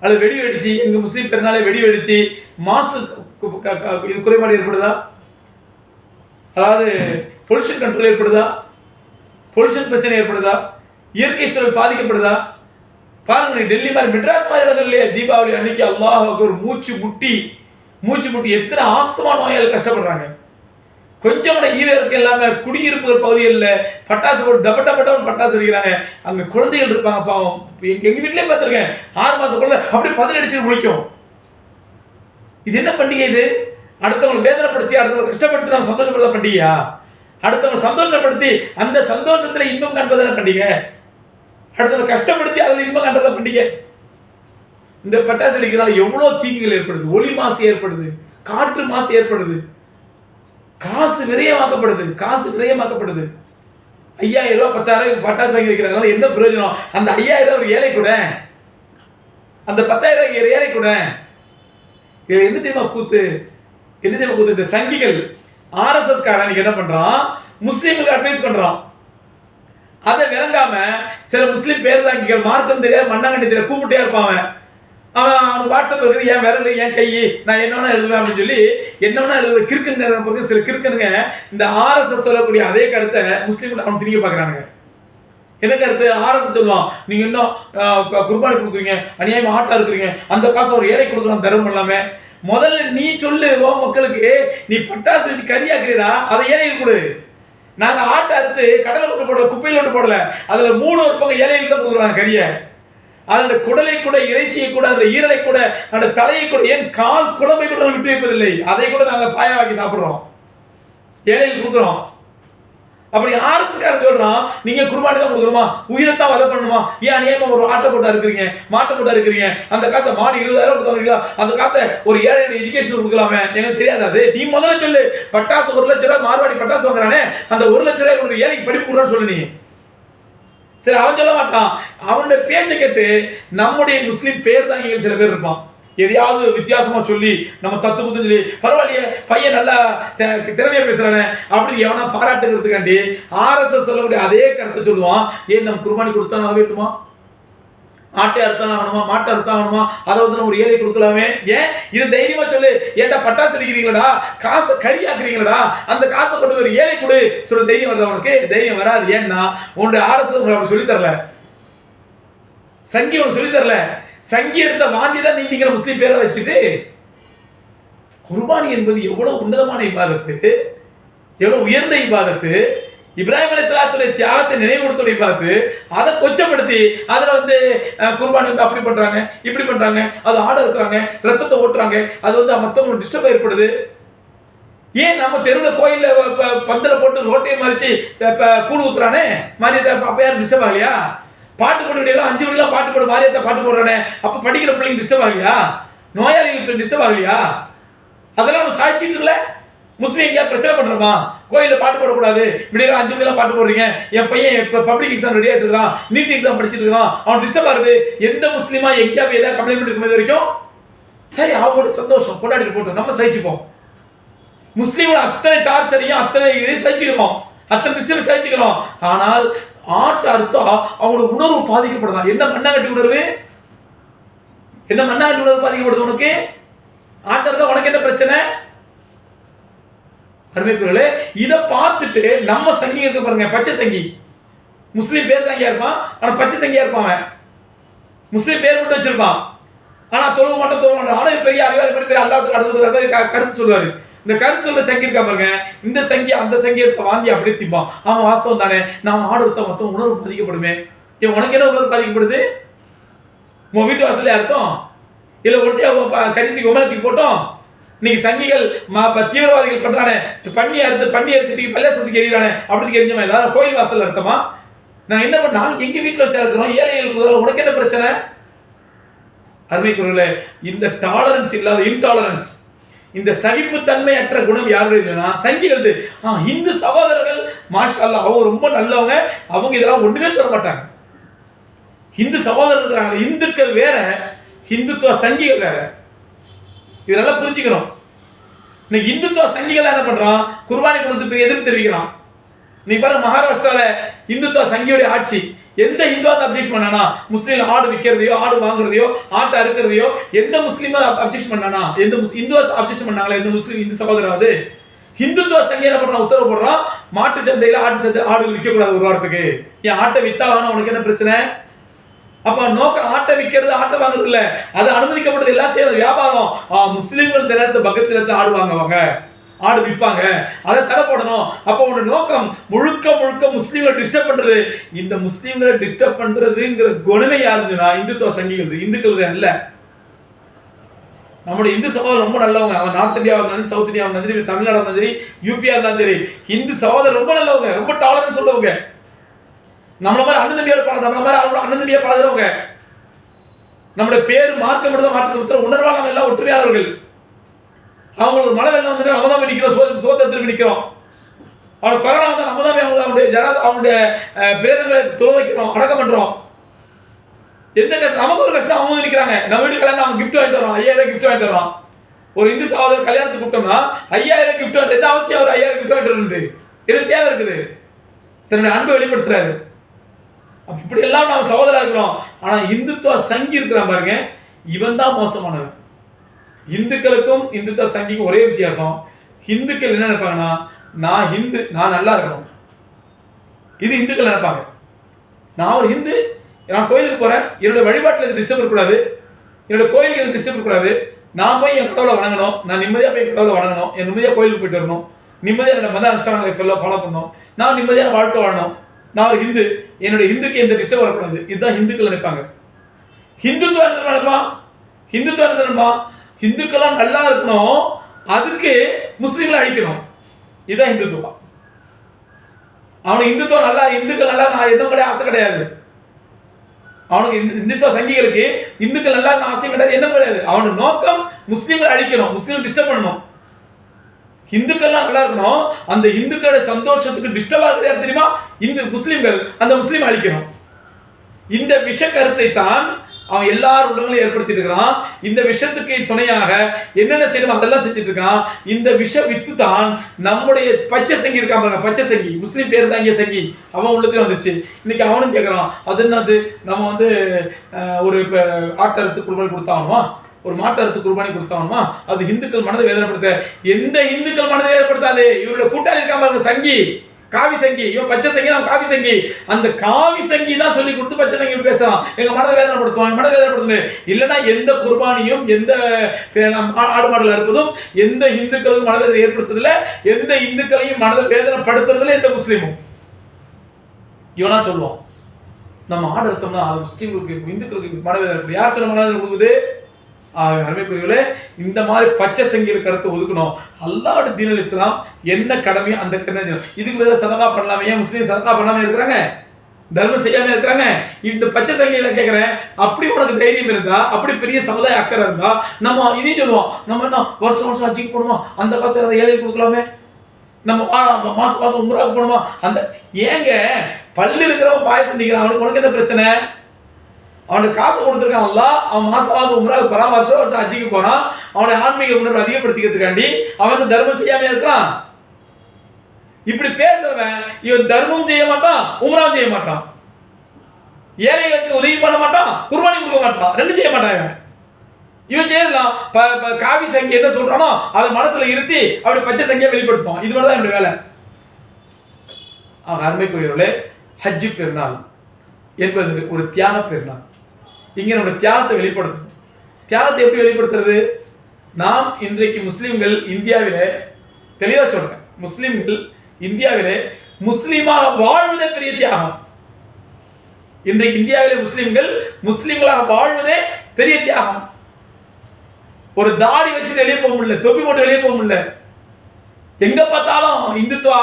அல்லது வெடி வெடிச்சு எங்கள் முஸ்லீம் பெருநாளை வெடி வெடிச்சு மாசு க- இது குறைபாடு ஏற்படுதா? அதாவது பொல்யூஷன் கண்ட்ரோல் ஏற்படுதா? பொல்யூஷன் பிரச்சனை ஏற்படுதா? இயற்கை சூழல் பாதிக்கப்படுதா? பாருங்க நீ டெல்லி மாதிரி மெட்ராஸ் மாதிரி இடங்கள்லயே தீபாவளி அன்னைக்கு அல்லாஹ் ஒரு மூச்சு முட்டி மூச்சு முட்டி எத்தனை ஆஸ்துமா நோயால் கஷ்டப்படுறாங்க. கொஞ்சம் கூட ஈரருக்கு இல்லாமல் குடியிருப்புகள் பகுதிகளில் பட்டாசு போட்டு டப டப டபுன்னு பட்டாசு அடிக்கிறாங்க அங்கே குழந்தைகள் இருப்பாங்க பாவம். எங்கள் எங்கள் வீட்டிலே பார்த்துருக்கேன். ஆறு மாதம் குழந்தை அப்படி பதில் அடிச்சு முழிக்கும். இது என்ன பண்டிகை இது? அடுத்தவங்களை வேதனைப்படுத்தி அடுத்தவங்களை கஷ்டப்படுத்தி நம்ம சந்தோஷப்படுத்த பண்டிகையா? அடுத்தவங்க சந்தோஷப்படுத்தி அந்த சந்தோஷத்தில் இன்பம் காண்பதான பண்டிகை? அடுத்தவங்க கஷ்டப்படுத்தி அதில் இன்பம் காண்றத பண்டிகை? இந்த பட்டாசு அடிக்கிறதால எவ்வளோ தீங்குகள் ஏற்படுது? ஒளி மாசு ஏற்படுது. காற்று மாசு ஏற்படுது. காசு விரயமாக்கப்படுது. காசு விரயமாக்கப்படுது. ஐயாயிரம் ரூபா பத்தாயிரம் பட்டாசு வாங்கி வைக்கிறதுனால என்ன பிரயோஜனம்? அந்த ஐயாயிரம் ரூபா ஒரு ஏழை கூட. அந்த பத்தாயிரம் ரூபாய் ஒரு ஏழை கூட. இது என்ன தெரியுமா கூத்து? என்ன தெரியுமா கூத்து? இந்த சங்கிகள். ஆர்எஸ்எஸ் காரன் என்ன பண்றான்? முஸ்லீம்களுக்கு அட்வைஸ் பண்றான். அதை விளங்காம சில முஸ்லீம் பேர் தான் மார்க்கம் தெரியாது மண்ணாங்கண்டி தெரியாது கூப்பிட்டே இருப்பான் அவன். அவன் வாட்ஸ்அப் இருக்குது என் விரல் என் கை நான் என்ன வேணா எழுதுவேன் அப்படின்னு சொல்லி என்ன வேணா எழுதுற கிறுக்குங்க பிறகு சில கிறுக்கனுங்க இந்த ஆர்எஸ்எஸ் சொல்லக்கூடிய அதே கருத்தை முஸ்லீம்கள் அவன் திணிக்க பார்க்குறானுங்க. என்ன கருத்து? ஆர்எஸ் சொல்லுவான் நீங்கள் இன்னும் கு- குர்பானி கொடுக்குறீங்க அநியாயமாக ஆட்டா இருக்கிறீங்க அந்த காசை ஒரு ஏழை கொடுக்குறோம் தரும் இல்லாமல் முதல்ல நீ சொல்லு ஓ மக்களுக்கு. நீ பட்டாசு வச்சு கறியாக்குறீடா அதை ஏழையில் கொடு. நாங்கள் ஆட்டை அறுத்து கடலை கொண்டு போடல குப்பையில் கொண்டு போடல. அதில் மூணு ஒரு பக்கம் ஏழையில் தான் கொடுக்குறாங்க கறியை. அதோட குடலை கூட இறைச்சியை கூட அந்த ஈரலை கூட அந்த தலையை கூட ஏன் கால் குழம்பை கூட விட்டு வைப்பதில்லை? அதை கூட நாங்கள் பாயாவாக்கி சாப்பிட்றோம். ஏழையில் கொடுக்குறோம். அப்படி ஆர்எஸ்காரன் சொல்றான் நீங்க குர்பானி தான் கொடுக்கணுமா? உயிரைத்தான் வதை பண்ணணுமா? ஏன் நியமம் ஒரு ஆட்டை போட்டா இருக்கிறீங்க மாட்டை போட்டா இருக்கிறீங்க அந்த காசை மாடி இருபதாயிரம் கொடுத்தாங்களா அந்த காசை ஒரு ஏழை எஜுகேஷன் கொடுக்கலாமே? எனக்கு தெரியாது அது. நீ முதல்ல சொல்லு. பட்டாசு ஒரு லட்ச ரூபாய் மார்வாடி பட்டாசு வாங்குறானே? அந்த ஒரு லட்ச ரூபாய் ஒரு ஏழைக்கு படிப்பு கொடுறான்னு சொல்லு நீ. சரி அவன் சொல்ல மாட்டான். அவனுடைய பேச்சை கேட்டு நம்முடைய முஸ்லீம் பேர் தான் சில பேர் இருப்பான். எதையாவது வித்தியாசமாக சொல்லி நம்ம தத்து புத்து சொல்லி பரவாயில்லையே பையன் நல்லா திறமையாக பேசுகிறானே அப்படின்னு எவனா பாராட்டுங்கிறதுக்காண்டி ஆர்எஸ்எஸ் சொல்லக்கூடிய அதே கருத்தை சொல்லுவான். ஏன் நம்ம குர்பானி கொடுத்தானா வேண்டுமா? ஆட்டை அறுத்தான் ஆகணுமா? மாட்டை அறுத்தான் ஆகணுமா? அதை வந்து நம்ம ஒரு ஏழை கொடுக்கலாமே? ஏன்? இது தைரியமா சொல்லு. ஏன்டா பட்டாசு அடிக்கிறீங்களடா? காசை கறி ஆக்குறீங்களடா? அந்த காசை கொண்டு ஒரு ஏழை கொடு. சொல்ல தைரியம் வருது அவனுக்கு தைரியம் வராது. ஏன்னா உன்னுடைய ஆர்எஸ்எஸ் அவனுக்கு சொல்லித்தரல சங்கி அவனுக்கு சொல்லித்தரல தரல. சங்கி எடுத்த வாந்தி தான் நீங்கிற முஸ்லீம் பேரை வச்சுட்டு குர்பானி என்பது எவ்வளவு உன்னதமான இபாதத்து எவ்வளவு உயர்ந்த இபாதத்து இப்ராஹிம் அலைஹிஸ்ஸலாத்துடைய தியாகத்தை நினைவுபடுத்தோடைய பார்த்து அதை கொச்சப்படுத்தி அதில் வந்து குர்பானி வந்து அப்படி பண்ணுறாங்க இப்படி பண்ணுறாங்க அது ஆடை இருக்கிறாங்க ரத்தத்தை ஓட்டுறாங்க அது வந்து மற்றவங்களுக்கு டிஸ்டர்ப் ஏற்படுது. ஏன் நம்ம தெருவில் கோயிலில் பந்தலை போட்டு ரோட்டையை மறித்து இப்போ கூழ் ஊத்துறானே? மாதிரி அப்போ யாரும் டிஸ்டர்ப் ஆகலையா? பாட்டு போட வேண்டியதெல்லாம் அஞ்சு மணிக்கெல்லாம் பாட்டு போட மாரியத்தை பாட்டு போடுறானே. அப்போ படிக்கிற பிள்ளைங்க டிஸ்டர்ப் ஆகலையா? நோயாளிகளுக்கு டிஸ்டர்ப் ஆகலையா? அதெல்லாம் நம்ம சாய்ச்சிட்டு இல்லை முஸ்லீம் எங்கேயாவது பிரச்சனை பண்ணுறோமா கோயிலில் பாட்டு போடக்கூடாது. விடிய அஞ்சு மணிலாம் பாட்டு போடுறீங்க. என் பையன் இப்போ பப்ளிக் எக்ஸாம் ரெடி ஆகிட்டுருக்கான் நீட் எக்ஸாம் படிச்சுட்டு இருக்கான் அவன் டிஸ்டர்ப் ஆகுது. எந்த முஸ்லீமா எங்கேயாவது ஏதாவது கம்ப்ளைண்ட் இருக்கும்? வரைக்கும் சரி அவங்களோட சந்தோஷம். கொண்டாடிட்டு போட்டோம். நம்ம சகிச்சுப்போம் முஸ்லீமோட அத்தனை டார்ச்சரையும் அத்தனை இதையும் சகிச்சுக்கிறோம் அத்தனை விஷயம் விசாரிச்சுக்கிறோம் ஆனால் ஆட்டு அர்த்தம் அவங்களோட உணர்வு பாதிக்கப்படுதா என்ன மண்ணாங்கட்டி உணர்வு என்ன மண்ணாங்கட்டி உணர்வு பாதிக்கப்படுது உனக்கு? ஆட்டு அர்த்தம் உனக்கு என்ன பிரச்சனை? அருமைக்குறளே இதை பார்த்துட்டு நம்ம சங்கி இருக்க பாருங்க பச்சை சங்கி. முஸ்லீம் பேர் தாங்கியா இருப்பான். ஆனா பச்சை சங்கியா இருப்பான் அவன். முஸ்லீம் பேர் மட்டும் வச்சிருப்பான். ஆனா தொழுவ மாட்டோம் தொழுவ மாட்டோம். ஆனா பெரிய அறிவாளி பெரிய பெரிய அல்லாவுக்கு அடுத்து கருத்து சொல்லுவாரு. இந்த கருத்து சங்கி இருக்கா பாருங்க. இந்த சங்கி அந்த சங்கி எடுத்த வாந்தி அப்படியே திப்பான் அவன் வாஸ்தவம் தானே. நான் ஆடு எடுத்த மொத்தம் உணர்வு பாதிக்கப்படுமே. ஏன் உனக்கு என்ன உணர்வு பாதிக்கப்படுது? உன் வீட்டு வாசலே அர்த்தம்? இல்ல ஒட்டியா கரித்தி விமானத்துக்கு போட்டோம்? இன்னைக்கு சங்கிகள் தீவிரவாதிகள் பண்றானே. பண்ணி அறுத்து பண்ணி அரிசிட்டு பள்ளியாசத்துக்கு எறிகிறானே அப்படின்னு எரிஞ்சமா. ஏதாவது கோயில் வாசல் அர்த்தமா? நான் என்ன பண்ண எங்க வீட்டுல வச்சா இருக்கிறோம் ஏழைகளுக்கு உனக்கு என்ன பிரச்சனை? அருமைக்குறவுல இந்த டாலரன்ஸ் இல்லாத இன்டாலரன்ஸ் இந்த சகிப்புத்தன்மையற்ற குணம் யாருடைய இல்லைன்னா சங்கிகள் ஆ இந்து சகோதரர்கள் மாஷா அல்லாஹ் அவங்க ரொம்ப நல்லவங்க. அவங்க இதெல்லாம் ஒண்ணுமே சொல்ல மாட்டாங்க. இந்து சகோதரர்கள் இருக்கிறாங்க. இந்துக்கள் வேற இந்துத்துவ சங்கிகள் வேற. இதெல்லாம் புரிஞ்சுக்கணும். இன்னைக்கு இந்துத்துவ சங்கிகள் என்ன பண்றான்? குர்பானி குணத்துக்கு போய் எதிர்ப்பு தெரிவிக்கிறான். நீ பாருங்க மகாராஷ்டிராவில் இந்துத்துவ சங்கியுடைய ஆட்சி. எந்த இந்துவாவது அப்ஜெக்ஷன் பண்ணானா? முஸ்லீம் ஆடு விற்கிறதையோ ஆடு வாங்குறதையோ ஆட்டை அறுக்கிறதையோ எந்த முஸ்லீம் அப்ஜெக்ஷன் பண்ணானா? எந்த முஸ் இந்துவா அப்ஜெக்ஷன் பண்ணாங்களா? எந்த முஸ்லீம் இந்து சகோதராவது ஹிந்துத்துவ சங்கி என்ன பண்றான் உத்தரவு போடுறான் மாட்டு சந்தையில ஆட்டு சந்தை ஆடுகள் விற்கக்கூடாது ஒரு வாரத்துக்கு. என் ஆட்டை வித்தாவான உனக்கு என்ன பிரச்சனை? அப்ப நோக்க ஆட்டை விற்கிறது ஆட்டை வாங்குறது இல்ல. அது அனுமதிக்கப்பட்டது எல்லாம் செய்யறது வியாபாரம். முஸ்லீம்கள் இந்த நேரத்தில் பக்கத்து நேரத்தில் ஆடு வாங்குவாங்க. ஆடு விற்பாங்க. அதை தடை போடணும். அப்போ உன்னோட நோக்கம் முழுக்க முழுக்க முஸ்லீம்களை டிஸ்டர்ப் பண்ணுறது இந்த முஸ்லீம்களை டிஸ்டர்ப் பண்ணுறதுங்கிற குணமே யாருதுன்னா இந்துத்துவ சங்கிகள் இந்துக்கள் அல்ல. நம்முடைய இந்து சகோதரர் ரொம்ப நல்லவங்க. அவன் நார்த் இந்தியாவாக இருந்தாலும் சவுத் இந்தியாவாக இருந்தாலும் சரி தமிழ்நாடு இருந்தாலும் சரி யூபியாக இருந்தாலும் சரி இந்து சகோதரர் ரொம்ப நல்லவங்க. ரொம்ப டாலரன்ஸ் உள்ளவங்க நம்மள மாதிரி அண்ணன் தம்பியோட பழக நம்மள மாதிரி அவங்களோட அண்ணன் தம்பியா பழகுறவங்க. நம்முடைய பேர் மார்க்க மட்டும் மாற்றம் உத்தர உணர்வாக நம்ம எல்லாம் ஒற்றுமையாளர்கள். அவங்களுக்கு மழை வெள்ளம் வந்துட்டு நம்ம தான் நிற்கிறோம் சோ சோத்தை நிற்கிறோம் அவனுக்கு கொரோனா வந்து நம்ம தான் அவங்க அவனுடைய ஜன அவனுடைய பிரேதங்களை துள வைக்கிறோம் அடக்கம் பண்ணுறோம் எந்த கஷ்டம் நமக்கு ஒரு கஷ்டம் அவங்க நிற்கிறாங்க நம்ம வீட்டு கல்யாணம் நம்ம கிஃப்ட் வாங்கிட்டு வரோம் ஐயாயிரம் கிஃப்ட் வாங்கிட்டு வரோம் ஒரு இந்து சகோதரர் கல்யாணத்துக்கு கூப்பிட்டோம்னா ஐயாயிரம் கிஃப்ட் வாங்கிட்டு எந்த அவசியம்? ஒரு ஐயாயிரம் கிஃப்ட் வாங்கிட்டு வருது இது தேவை இருக்குது. தன்னுடைய அன்பை வெளிப்படுத்துறாரு. இப்படி எல்லாம் நம்ம சகோதரா இருக்கிறோம். ஆனால் இந்துத்துவ சங்கி இருக்கிறான் பாருங்க இவன் தான் மோசமானவன். இந்துக்களுக்கும் இந்துத்த சங்கிக்கும் ஒரே வித்தியாசம் இந்துக்கள் என்ன நினைப்பாங்கன்னா நான் ஹிந்து நான் நல்லா இருக்கணும். இது இந்துக்கள் நினைப்பாங்க. நான் ஒரு ஹிந்து நான் கோயிலுக்கு போகிறேன் என்னோட வழிபாட்டில் எனக்கு டிஸ்டர்ப் இருக்கக்கூடாது. என்னோட கோயிலுக்கு எனக்கு டிஸ்டர்ப் இருக்கக்கூடாது. நான் போய் என் கடவுளை வணங்கணும். நான் நிம்மதியாக போய் என் கடவுளை வணங்கணும். என் நிம்மதியாக கோயிலுக்கு போயிட்டு வரணும். நிம்மதியாக என்னோட மத அனுஷ்டானங்களை ஃபுல்லாக ஃபாலோ பண்ணணும். நான் நிம்மதியான வாழ்க்கை வாழணும். நான் ஒரு ஹிந்து என்னோட ஹிந்துக்கு எந்த டிஸ்டர்ப் வரக்கூடாது. இதுதான் ஹிந்துக்கள் நினைப்பாங்க. ஹிந்துத்துவம் நினைப்பான்? ஹிந்துத்துவம் நினைப்பான்? ஹிந்துக்கெல்லாம் நல்லா இருக்கணும். அதுக்கு முஸ்லீம்களை அழிக்கணும். இதுதான் இந்துத்துவம். அவனுக்கு இந்துத்துவம் நல்லா இந்துக்கள் நல்லா நான் எந்த மாதிரி ஆசை கிடையாது. அவனுக்கு இந்துத்துவ சங்கிகளுக்கு இந்துக்கள் நல்லா இருக்கணும் ஆசை கிடையாது என்ன கிடையாது. அவனோட நோக்கம் முஸ்லீம்களை அழிக்கணும் முஸ்லீம் டிஸ்டர்ப் பண்ணணும். இந்துக்கள்லாம் நல்லா இருக்கணும் அந்த இந்துக்களோட சந்தோஷத்துக்கு டிஸ்டர்ப் ஆகுது யார் தெரியுமா? இந்து முஸ்லீம்கள் அந்த முஸ்லீம் அழிக்கணும். இந்த விஷ கருத்தை தான் அவன் எல்லார் உள்ளங்களையும் ஏற்படுத்திட்டு இருக்கிறான். இந்த விஷத்துக்கு துணையாக என்னென்ன செய்யணும் அதெல்லாம் செஞ்சுட்டு இருக்கான். இந்த விஷ வித்து தான் நம்முடைய பச்சை சங்கி இருக்கான் பாருங்க பச்சை சங்கி. முஸ்லீம் பேர் தாங்கிய சங்கி. அவன் உள்ளத்துல வந்துச்சு இன்னைக்கு அவனும் கேட்குறான் அது என்னது? நம்ம வந்து ஒரு இப்போ ஆட்டரத்து குர்பானி கொடுத்தாகணுமா ஒரு மாட்டரத்து அறுத்து குர்பானி கொடுத்தாகணுமா அது இந்துக்கள் மனதை வேதனைப்படுத்த. எந்த இந்துக்கள் மனதை வேதனைப்படுத்தாது? இவரோட கூட்டாளி இருக்கான் பாருங்க சங்கி. காவி சங்கி இவன் பச்சை சங்கி நான் காவி சங்கி. அந்த காவி சங்கி தான் சொல்லி கொடுத்து பச்சை சங்கி பேசுறான். எங்க மனதை வேதனைப்படுத்துவான் எங்க மனதை வேதனைப்படுத்தும் இல்லைன்னா எந்த குர்பானியும் எந்த ஆடு மாடுகள் இருப்பதும் எந்த இந்துக்களுக்கும் மனதை ஏற்படுத்துறதுல எந்த இந்துக்களையும் மனதை வேதனைப்படுத்துறதுல எந்த முஸ்லீமும். இவனா சொல்லுவான் நம்ம ஆடு அர்த்தம்னா அது முஸ்லீம்களுக்கு இந்துக்களுக்கு மனவேதனை யார் சொல்ல மனவேதனை கொடுக்குது? அருமைக்குரியவர்களே இந்த மாதிரி பச்சை செங்கில் கருத்தை ஒதுக்கணும். அல்லாஹ் தீனல் இஸ்லாம் என்ன கடமையோ அந்த கடமை இதுக்கு வேற சதகா பண்ணலாமே. ஏன் முஸ்லீம் சதகா பண்ணாமல் இருக்கிறாங்க? தர்மம் செய்யாம இருக்கிறாங்க. இந்த பச்சை சங்கில கேட்கிறேன் அப்படி உனக்கு தைரியம் இருந்தா அப்படி பெரிய சமுதாய அக்கறை இருந்தா நம்ம இதையும் சொல்லுவோம். நம்ம என்ன வருஷம் வருஷம் அச்சுக்கு போடுவோம் அந்த காசு அதை ஏழை கொடுக்கலாமே? நம்ம வா- மாசம் மாசம் உம்ராவுக்கு போகணுமா அந்த ஏங்க பல்லு இருக்கிறவன் பாயசம் நிற்கிறான் அவனுக்கு உனக்கு என்ன பிரச்சனை? அவனுக்கு காசு கொடுத்துருக்கான்ல அவன் மாசம் மாசம் உம்ராவுக்கு போறான் வருஷம் வருஷம் அஜிக்கு போனான். அவனை ஆன்மீக உணர்வு அதிகப்படுத்திக்கிறதுக்காண்டி அவன் தர்மம் செய்யாம இருக்கிறான்? இப்படி பேசுறவன் இவன் தர்மம் செய்ய மாட்டான் உம்ராவும் செய்ய மாட்டான். ஏழைகளுக்கு உதவி பண்ண மாட்டான் குர்பானி கொடுக்க மாட்டான் ரெண்டும் செய்ய மாட்டான் இவன். இவன் செய்யலாம் காவி சங்கி என்ன சொல்றானோ அதை மனசுல இருத்தி அப்படி பச்சை சங்கியை வெளிப்படுத்துவான். இது மாதிரி தான் என்னோட வேலை. ஆக அருமைக்குரியவர்களே ஹஜ்ஜு பெருநாள் என்பது ஒரு தியாக பெருநாள். இங்கே நம்ம தியாகத்தை வெளிப்படுத்தணும். தியாகத்தை எப்படி வெளிப்படுத்துறது? நாம் இன்றைக்கு முஸ்லீம்கள் இந்தியாவிலே தெளிவா சொல்றேன் முஸ்லீம்கள் இந்தியாவிலே முஸ்லீமாக வாழ்வதே பெரிய தியாகம். இன்றைக்கு இந்தியாவிலே முஸ்லீம்கள் முஸ்லீம்களாக வாழ்வதே பெரிய தியாகம். ஒரு தாடி வச்சுட்டு வெளியே போக முடியல தொப்பி போட்டு வெளியே போக முடியல. எங்க பார்த்தாலும் இந்துத்துவா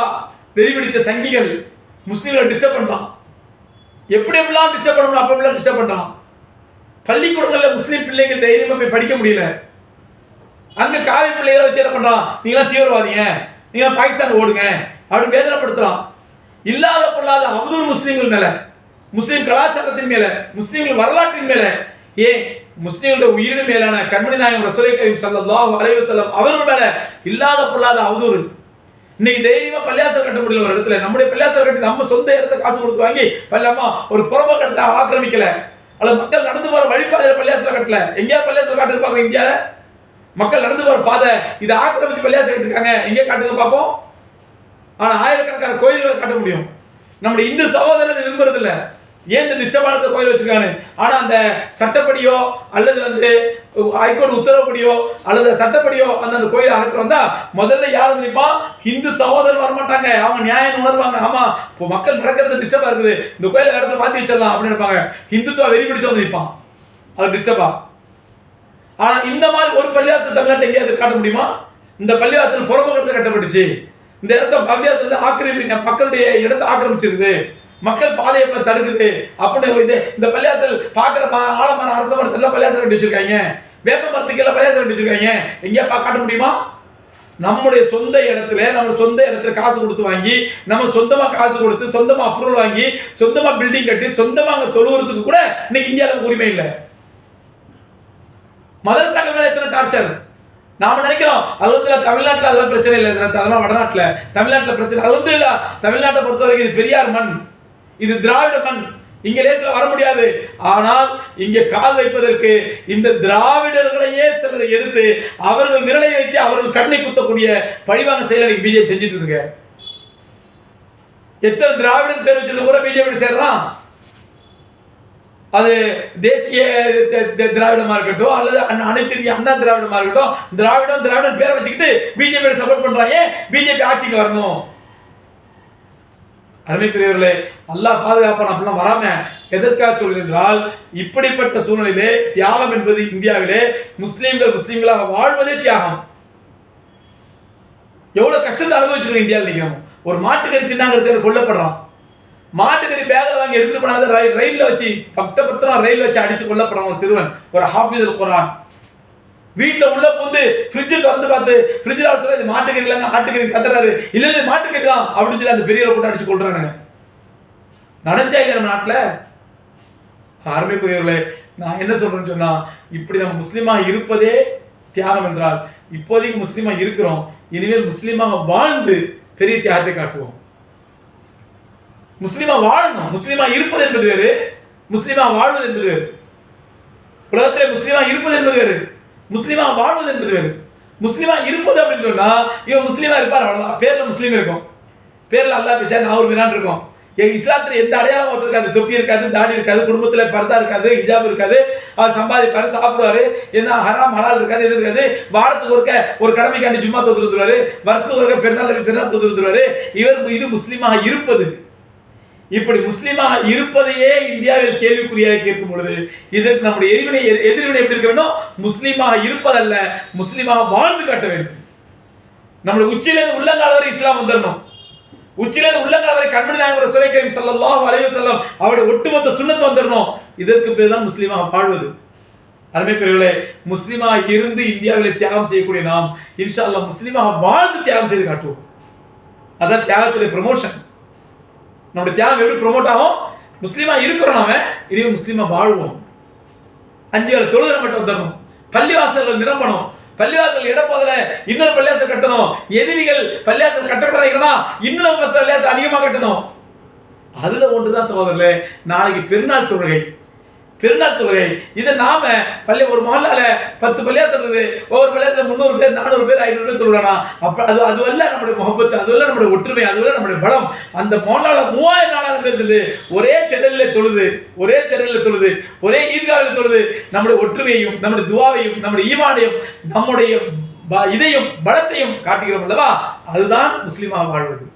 வெறி பிடிச்ச சங்கிகள் முஸ்லீம்களை டிஸ்டர்ப் பண்றான். எப்படி எப்படிலாம் டிஸ்டர்ப் பண்ணணும் அப்ப டிஸ்டர்ப் பண்றான்? பள்ளிக்கூடங்களில் முஸ்லீம் பிள்ளைகள் தைரியமாக போய் படிக்க முடியல. அங்கே காவி பிள்ளைகளை வச்சு என்ன பண்ணுறான் நீங்களாம் தீவிரவாதிங்க. நீங்கள் பாகிஸ்தான் ஓடுங்க. அப்படின்னு வேதனைப்படுத்துகிறான் இல்லாத பொல்லாத அவதூறு முஸ்லீம்கள் மேலே முஸ்லீம் கலாச்சாரத்தின் மேலே முஸ்லீம்கள் வரலாற்றின் மேலே ஏன் முஸ்லீம்களுடைய உயிரின் மேலான கண்மணி நாயகம் ரசோலை கரீம் சல்லாஹ் அலைவ செல்லம் அவர்கள் மேலே இல்லாத பொல்லாத அவதூறு. இன்னைக்கு தைரியமா பள்ளியாசல் கட்ட முடியல ஒரு இடத்துல. நம்முடைய பள்ளியாசல் கட்டி நம்ம சொந்த இடத்த காசு கொடுத்து வாங்கி பல்லாமா ஒரு புறம்போக்கு கட்டத்தை ஆக்கிரமிக்கல. அல்லது மக்கள் நடந்து போற வழிபாதையில பள்ளியாசல கட்டல. எங்கேயா பள்ளியாசல் காட்டிருப்பாங்க இந்தியால. மக்கள் நடந்து போற பாதை இதை ஆக்கிரமிச்சு பள்ளியாசல கட்டிருக்காங்க. எங்கே காட்டுங்க பார்ப்போம். ஆனா ஆயிரக்கணக்கான கோயில்களை காட்ட முடியும். நம்முடைய இந்து சகோதரர் இதை விரும்புறது ஏன் இந்த நிஷ்டபானத்தை கோயில் வச்சிருக்காங்க ஆனா அந்த சட்டப்படியோ அல்லது வந்து ஹைகோர்ட் உத்தரவுப்படியோ அல்லது சட்டப்படியோ அந்த அந்த கோயிலை அகற்ற முதல்ல யார் நினைப்பான் ஹிந்து சகோதரர் வரமாட்டாங்க. அவங்க நியாயம் உணர்வாங்க. ஆமா இப்போ மக்கள் நடக்கிறது டிஸ்டர்பா இருக்குது. இந்த கோயிலை இடத்துல மாத்தி வச்சிடலாம் அப்படின்னு நினைப்பாங்க. ஹிந்துத்துவா வெறி பிடிச்சு வந்து நிற்பான் அது டிஸ்டர்பா ஆனா இந்த மாதிரி ஒரு பள்ளிவாசல் தமிழ்நாட்டை எங்கேயாவது காட்ட முடியுமா? இந்த பள்ளிவாசல் புறமுகத்தில் கட்டப்பட்டுச்சு. இந்த இடத்த பள்ளிவாசல் வந்து மக்களுடைய இடத்தை ஆக்கிரமிச்சிருக்குது மக்கள் பாதையை எப்ப தடுக்குது. அப்படின்னு இது. இந்த பள்ளியாசல் பார்க்குற ஆலமரம் அரச மரத்துல பள்ளியாசல் கட்டி வச்சிருக்காங்க. வேப்ப மரத்துக்கு எல்லாம் பள்ளியாசல் கட்டி வச்சிருக்காங்க. எங்கேயா காட்ட முடியுமா? நம்முடைய சொந்த இடத்துல நம்ம சொந்த இடத்துல காசு கொடுத்து வாங்கி நம்ம சொந்தமா காசு கொடுத்து சொந்தமா அப்ரூவல் வாங்கி சொந்தமா பில்டிங் கட்டி சொந்தமா அங்க தொழுவுறதுக்கு கூட இன்னைக்கு இந்தியாவில் உரிமை இல்லை. மதரசாக்கள் மேல எத்தனை டார்ச்சர் நாம நினைக்கிறோம் அலுவலகத்தில் தமிழ்நாட்டில் அதெல்லாம் பிரச்சனை இல்லை அதெல்லாம் வடநாட்டில். தமிழ்நாட்டில் பிரச்சனை. அலுவலக தமிழ்நாட்டை பொறுத்த வரைக்கும் இது பெரியார் மண். இது திராவிட மண் இங்க லேசில் வர முடியாது. ஆனால் இங்கே கால் வைப்பதற்கு இந்த திராவிடர்களையே சிலரை எடுத்து அவர்கள் விரலை வைத்து அவர்கள் கண்ணை குத்தக்கூடிய பழிவான செயலை பிஜேபி செஞ்சுட்டு இருக்குங்க எத்தனை திராவிடன் பேர் வச்சிருந்த கூட பிஜேபி சேர்றான்? அது தேசிய திராவிடமா இருக்கட்டும் அல்லது அனைத்து இந்திய அண்ணா திராவிடமா இருக்கட்டும் திராவிடம் திராவிடம் பேரை வச்சுக்கிட்டு பிஜேபி சப்போர்ட் பண்றாங்க பிஜேபி ஆட்சிக்கு வரணும். அருமைக்குரியவர்களே நல்லா பாதுகாப்பான் அப்படிலாம் வராம எதற்காக சொல்கிறால் இப்படிப்பட்ட சூழ்நிலையிலே தியாகம் என்பது இந்தியாவிலே முஸ்லீம்கள் முஸ்லீம்களாக வாழ்வதே தியாகம். எவ்வளவு கஷ்டத்தை அனுபவிச்சிருக்கோம் இந்தியாவில் நிற்கிறோம் ஒரு மாட்டுக்கறி தின்னாங்கிறது கொல்லப்படுறான். மாட்டுக்கறி பேக்கில் வாங்கி எடுத்துட்டு போனாத ரயில் ரயிலில் வச்சு பக்த பத்திரம் ரயில் வச்சு அடித்து கொல்லப்படுறான் ஒரு சிறுவன் ஒரு ஹாஃபிஸ் குரான் வீட்டில் உள்ள புந்து ஃப்ரிட்ஜை திறந்து பார்த்து ஃப்ரிட்ஜில் அவர் இது மாட்டுக்கறி இல்லைங்க ஆட்டுக்கறி கத்துறாரு இல்லை இல்லை மாட்டுக்கறி தான் அப்படின்னு சொல்லி அந்த பெரியவரை போட்டு அடிச்சு கொள்றானுங்க நடஞ்சா இல்லை நம்ம நாட்டில்? ஆர்மிக்குரியவர்களே நான் என்ன சொல்றேன்னு சொன்னா இப்படி நம்ம முஸ்லீமாக இருப்பதே தியாகம் என்றால் இப்போதைக்கு முஸ்லீமாக இருக்கிறோம் இனிமேல் முஸ்லீமாக வாழ்ந்து பெரிய தியாகத்தை காட்டுவோம். முஸ்லீமா வாழணும். முஸ்லீமா இருப்பது என்பது வேறு முஸ்லீமா வாழ்வது என்பது வேறு. உலகத்திலே முஸ்லீமா இருப்பது என்பது வேறு. முஸ்லீமா வாழ்வது என்பது வேறு. முஸ்லீமா இருப்பது அப்படின்னு சொன்னா இவன் முஸ்லீமா இருப்பார் அவ்வளவுதான். பேர்ல முஸ்லீம் இருக்கும். பேர்ல அல்லாஹ் பேச்சா நான் ஒரு மினான் இருக்கும். என் இஸ்லாத்துல எந்த அடையாளம் அவருக்கு இருக்காது. தொப்பி இருக்காது தாடி இருக்காது குடும்பத்துல பர்தா இருக்காது ஹிஜாப் இருக்காது. அவர் சம்பாதிப்பாரு சாப்பிடுவாரு. என்ன ஹராம் ஹலால் இருக்காது எது இருக்காது. வாரத்துக்கு ஒருக்க ஒரு கடமைக்காண்டி சும்மா தொத்துருந்துருவாரு வருஷத்துக்கு ஒருக்க பெருநாள் பெருநாள் தொத்துருந்துருவாரு இவர் இது முஸ்லீமாக இருப்பது. இப்படி முஸ்லீமாக இருப்பதையே இந்தியாவில் கேள்விக்குறியாக கேட்கும் பொழுது இதற்கு நம்முடைய எதிர்வினை எதிர்வினை எப்படி இருக்க வேண்டும் முஸ்லீமாக இருப்பதல்ல முஸ்லீமாக வாழ்ந்து காட்ட வேண்டும். நம்முடைய உச்சியிலிருந்து உள்ளங்கால வரை இஸ்லாம் வந்துடணும். உச்சிலிருந்து உள்ளங்கால வரை கண்மணி நாயகர் சுரை கரீம் சல்லாஹ் அலைஹி செல்லம் அவருடைய ஒட்டுமொத்த சுண்ணத்தை வந்துடணும். இதற்கு பேர் தான் முஸ்லீமாக வாழ்வது. அருமைக்குரியவர்களே முஸ்லீமாக இருந்து இந்தியாவில் தியாகம் செய்யக்கூடிய நாம் இன்ஷா அல்லாஹ் முஸ்லீமாக வாழ்ந்து தியாகம் செய்து காட்டுவோம். அதான் தியாகத்துடைய ப்ரமோஷன் நம்முடைய தியாகம் எப்படி ப்ரொமோட் ஆகும்? முஸ்லீமாக இருக்கிறோம் நாம இதே முஸ்லீமாக வாழ்வோம். அஞ்சு வேலை தொழுகிற மட்டும் வந்துடணும் பள்ளிவாசல்கள் நிரம்பணும். பள்ளிவாசல் இடப்போதல இன்னொரு பள்ளிவாசல் கட்டணும். எதிரிகள் பள்ளிவாசல் கட்டப்படுறீங்கன்னா இன்னொரு பள்ளிவாசல் அதிகமாக கட்டணும். அதுல ஒன்றுதான் சகோதரர்களே நாளைக்கு பெருநாள் தொழுகை. பெருநாள் தொழுகை. இதை நாம பள்ளி ஒரு மொஹல்லால பத்து பள்ளியா சொல்றது? ஒவ்வொரு பள்ளியாசல முந்நூறு பேர் நானூறு பேர் ஐநூறு பேர் தொழுகலாம் அப்ப அது அதுவல்ல நம்முடைய முகப்பத்து அதுவல்ல நம்முடைய ஒற்றுமை அதுவல்ல நம்முடைய பலம். அந்த மொஹல்லால மூவாயிரம் நாலாயிரம் பேர் சொல்லுது. ஒரே திடலில் தொழுது ஒரே திடல்ல தொழுது ஒரே ஈத்காவில் தொழுது. நம்முடைய ஒற்றுமையையும் நம்முடைய துவாவையும் நம்முடைய ஈமானையும் நம்முடைய ப- இதையும் பலத்தையும் காட்டுகிறோம் அல்லவா? அதுதான் முஸ்லீமாக வாழ்வது.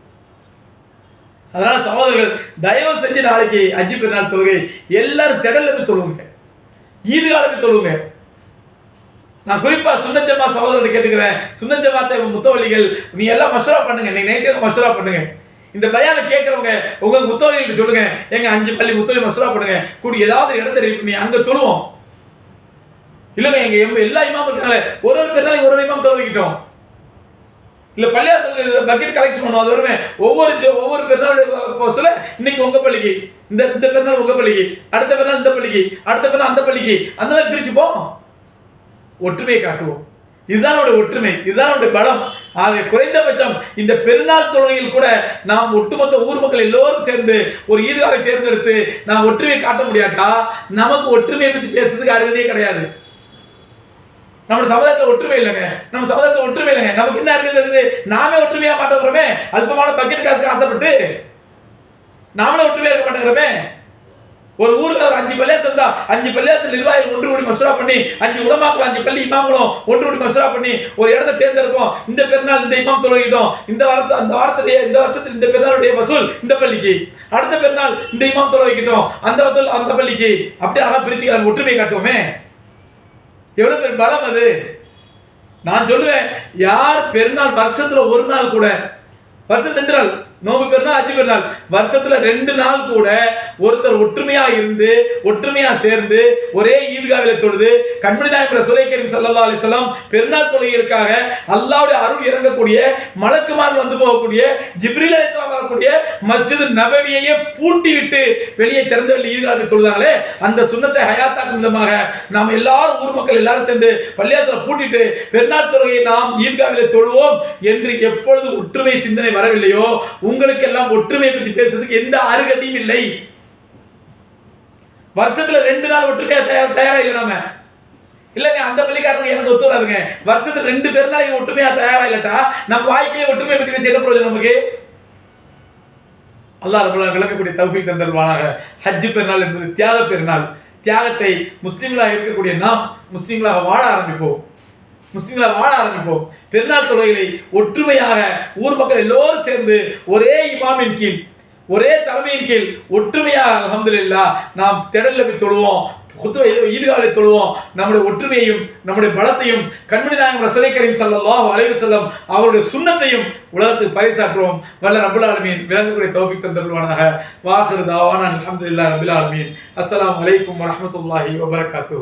அதனால் சகோதரர்கள் தயவு செஞ்சு நாளைக்கு அஞ்சு பெருநாள் தொழுகை எல்லாரும் திடல்ல போய் தொழுவுங்க. ஈதுகால போய் தொழுவுங்க. நான் குறிப்பாக சுண்ணஜமா சகோதரர்கிட்ட கேட்டுக்கிறேன். சுண்ணஜமாத்தை முத்தவள்ளிகள் நீ எல்லாம் மஷூரா பண்ணுங்க. நீங்கள் நைட்டு மஷூரா பண்ணுங்க. இந்த பயானை கேட்குறவங்க உங்கள் முத்தவள்ளிகிட்ட சொல்லுங்க. எங்கள் அஞ்சு பள்ளி முத்தவள்ளி மஷூரா பண்ணுங்க. கூடி ஏதாவது ஒரு இடத்த ready பண்ணி அங்கே தொழுவோம். இல்லைங்க எங்கள் எம் எல்லா இமாமும் இருக்காங்களே ஒரு ஒரு பெருநாளைக்கு ஒரு ஒரு இமாம் தொழுவிக்கிட்டோம் இல்ல பள்ளியாசல் பக்கெட் கலெக்ஷன் பண்ணுவோம். அது வருவேன் ஒவ்வொரு ஒவ்வொரு பெருநாள் சொல்ல இன்னைக்கு உங்க பள்ளிக்கு. இந்த இந்த பெருநாள் உங்க பள்ளிக்கு. அடுத்த பெருநாள் இந்த பள்ளிக்கு. அடுத்த பெருநாள் அந்த பள்ளிக்கு. அந்த மாதிரி பிரிச்சுப்போம். ஒற்றுமையை காட்டுவோம். இதுதான் நம்முடைய ஒற்றுமை. இதுதான் நம்முடைய பலம். ஆகவே குறைந்தபட்சம் இந்த பெருநாள் தொழுகையில் கூட நாம் ஒட்டுமொத்த ஊர் மக்கள் எல்லோரும் சேர்ந்து ஒரு ஈதுகாவை தேர்ந்தெடுத்து நாம் ஒற்றுமையை காட்ட முடியாட்டா? நமக்கு ஒற்றுமையை பற்றி பேசுறதுக்கு அருகதே கிடையாது. நம்ம சமுதாயத்தில் ஒற்றுமை இல்லைங்க. நம்ம சமுதாயத்தில் ஒற்றுமை இல்லைங்க. நமக்கு என்ன இருக்குது இருக்குது நாமே ஒற்றுமையா மாட்டேங்கிறோமே அல்பமான பக்கெட் காசுக்கு ஆசைப்பட்டு நாமளே ஒற்றுமையா இருக்க மாட்டேங்கிறோமே. ஒரு ஊர்ல ஒரு அஞ்சு பள்ளியாசம் இருந்தா அஞ்சு பள்ளியாசம் நிர்வாகிகள் ஒன்று கூடி மசூரா பண்ணி அஞ்சு உலமாக்கள் அஞ்சு பள்ளி இமாம்களும் ஒன்று கூடி மசூரா பண்ணி ஒரு இடத்த தேர்ந்தெடுப்போம். இந்த பெருநாள் இந்த இமாம் தொழுகிட்டோம் இந்த வாரத்தை அந்த வாரத்துடைய இந்த வருஷத்தில் இந்த பெருநாளுடைய வசூல் இந்த பள்ளிக்கு. அடுத்த பெருநாள் இந்த இமாம் தொலை அந்த வசூல் அந்த பள்ளிக்கு. அப்படி அழகா பிரிச்சுக்கலாம் ஒற்றுமை காட்டுவோமே. எவ்வளோ பெரிய பலம் அது? நான் சொல்லுவேன் யார் பெருநாள் வருஷத்தில் ஒரு நாள் கூட வருஷம் ரெண்டு நாள் நோம்பு பெருநாள் அஞ்சு பெருநாள். வருஷத்துல ரெண்டு நாள் கூட ஒருத்தர் ஒற்றுமையா இருந்து ஒற்றுமையா சேர்ந்து ஒரே ஈத்காவில தொழுது கண்மணி நாயகம் சுலை கரீம் சல்லா அலிஸ்லாம் பெருநாள் தொழுகைகளுக்காக அல்லாவுடைய அருள் இறங்கக்கூடிய மலக்குமார் வந்து போகக்கூடிய ஜிப்ரில் அலிஸ்லாம் வரக்கூடிய மஸ்ஜித் நபவியையே பூட்டி விட்டு வெளியே திறந்த வெளியே ஈத்காவில் தொழுதாங்களே அந்த சுண்ணத்தை ஹயாத்தாக்கும் விதமாக நாம் எல்லாரும் ஊர் மக்கள் எல்லாரும் சேர்ந்து பள்ளியாசல பூட்டிட்டு பெருநாள் தொழுகையை நாம் ஈத்காவிலே தொழுவோம் என்று எப்பொழுது ஒற்றுமை சிந்தனை வரவில்லையோ? உங்களுக்கு எல்லாம் ஒற்றுமை பற்றி பேசுறதுக்கு எந்த அருகதையும் இல்லை. வருஷத்துல ரெண்டு நாள் ஒற்றுமையா தயார் தயாரா இல்லை நாம? இல்லைங்க அந்த பள்ளிக்காரங்க எனக்கு ஒத்து வராதுங்க. வருஷத்துல ரெண்டு பேர் நாளைக்கு ஒற்றுமையா தயாரா இல்லட்டா? நம்ம வாழ்க்கையில ஒற்றுமை பற்றி பேசி என்ன பிரயோஜனம் நமக்கு? அல்லாஹ் ரபுல்லா விளக்கக்கூடிய தௌஃபீக் தந்தல்வானாக ஹஜ் பெருநாள் என்பது தியாக பெருநாள். தியாகத்தை முஸ்லீம்களாக இருக்கக்கூடிய நாம் முஸ்லீம்களாக வாழ ஆரம்பிப்போம். முஸ்லீம்களை வாழ ஆரம்பிப்போம். பெருநாள் தொழுகைகளை ஒற்றுமையாக ஊர் மக்கள் எல்லோரும் சேர்ந்து ஒரே இமாமின் கீழ் ஒரே தலைமையின் கீழ் ஒற்றுமையாக அல்ஹம்துலில்லாஹ் நாம் திடலில் போய் தொழுவோம். குத்துவ ஈதுகாலை தொழுவோம். நம்முடைய ஒற்றுமையையும் நம்முடைய பலத்தையும் கண்மணி நாயகம் ரசூலை கரீம் சல்லாஹ் அலைவு செல்லம் அவருடைய சுண்ணத்தையும் உலகத்துக்கு பறைசாற்றுவோம் வல்ல ரபுல் ஆலமீன். விலங்குகளை தௌஃபீக் தந்தருவானாக வாஹிரு தாவான அல்ஹம்துலில்லாஹி ரபுல் ஆலமீன். அஸ்லாம் வலைக்கம் வரமத்துல்லாஹி வபரகாத்து